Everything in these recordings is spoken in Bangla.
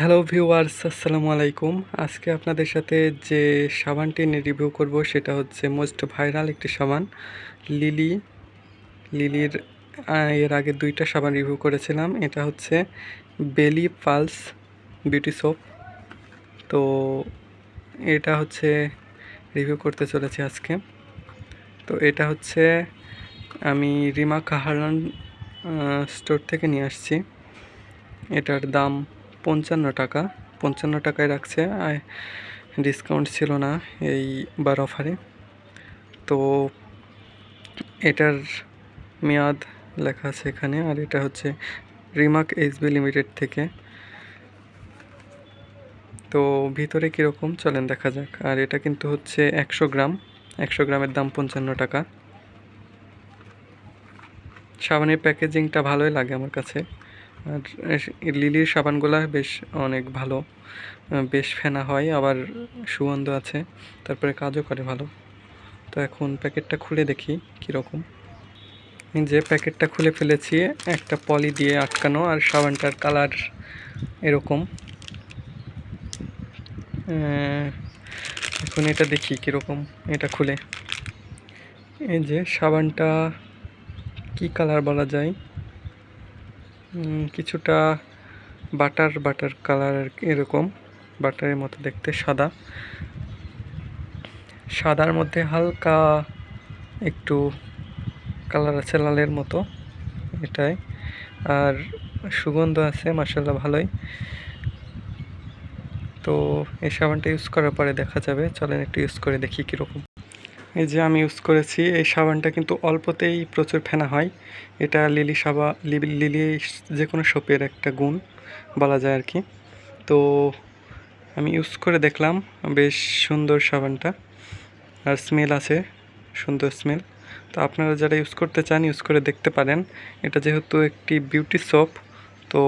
হ্যালো ভিউয়ার্স আসসালামু আলাইকুম। আজকে আপনাদের সাথে যে সাবানটি নিয়ে রিভিউ করব, সেটা হচ্ছে মোস্ট ভাইরাল একটি সাবান লিলি লিলির এর আগে দুইটা সাবান রিভিউ করেছিলাম। এটা হচ্ছে বেলি পালস বিউটি সোপ তো এটা হচ্ছে রিভিউ করতে চলেছি আজকে। তো এটা হচ্ছে আমি রিমা কাহারান স্টোর থেকে নিয়ে আসছি। এটার দাম পঞ্চান্ন টাকা। পঞ্চান্ন টাকায় রাখছে, আর ডিসকাউন্ট ছিল না এইবার অফারে তো এটার মেয়াদ লেখা আছে এখানে, আর এটা হচ্ছে রিমাক এইচবি লিমিটেড থেকে। তো ভিতরে কীরকম, চলেন দেখা যাক। আর এটা কিন্তু হচ্ছে একশো গ্রাম, একশো গ্রামের দাম পঞ্চান্ন টাকা। সাবানের প্যাকেজিংটা ভালোই লাগে আমার কাছে। আর লিলির সাবানগুলা বেশ অনেক ভালো। বেশ ফেনা হয়, আবার সুগন্ধ আছে, তারপরে কাজও করে ভালো। তো এখন প্যাকেটটা খুলে দেখি কীরকম। যে প্যাকেটটা খুলে ফেলেছি, একটা পলি দিয়ে আটকানো আর সাবানটার কালার এরকম। এখন এটা দেখি কীরকম, এটা খুলে। এই যে সাবানটা কি কালার বলা যায়? কিছুটা বাটার বাটার কালার এরকম। বাটারের মতো দেখতে, সাদা। সাদার মধ্যে হালকা একটু কালার আছে, লালের মতো, এটাই। আর সুগন্ধ আছে মাসাল্লাহ ভালোই। তো এই সাবানটা ইউজ করার পরে দেখা যাবে। চলেন একটু ইউজ করে দেখি কীরকম। এই যে আমি ইউজ করেছি, এই সাবানটা কিন্তু অল্পতেই প্রচুর ফেনা হয়। এটা লিলি সাবা লিলি যে কোনো সোপের একটা গুণ বলা যায় আর কি তো আমি ইউজ করে দেখলাম, বেশ সুন্দর সাবানটা। আর স্মেল আছে, সুন্দর স্মেল তো আপনারা যারা ইউজ করতে চান ইউজ করে দেখতে পারেন। এটা যেহেতু একটি বিউটি সোপ তো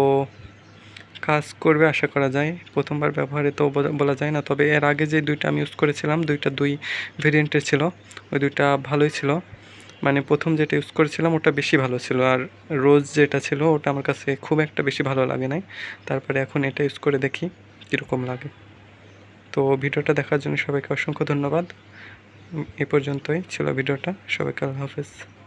কাজ করবে আশা করা যায়। প্রথমবার ব্যবহারে তো বলা যায় না, তবে এর আগে যে দুইটা আমি ইউজ করেছিলাম, দুইটা দুই ভেরিয়েন্টের ছিল, ওই দুইটা ভালোই ছিল। মানে প্রথম যেটা ইউজ করেছিলাম, ওটা বেশি ভালো ছিল, আর রোজ যেটা ছিল, ওটা আমার কাছে খুব একটা বেশি ভালো লাগে নাই। তারপরে এখন এটা ইউজ করে দেখি কীরকম লাগে। তো ভিডিওটা দেখার জন্য সবাইকে অসংখ্য ধন্যবাদ। এ পর্যন্তই ছিল ভিডিওটা। সবাইকে আল্লাহ হাফেজ।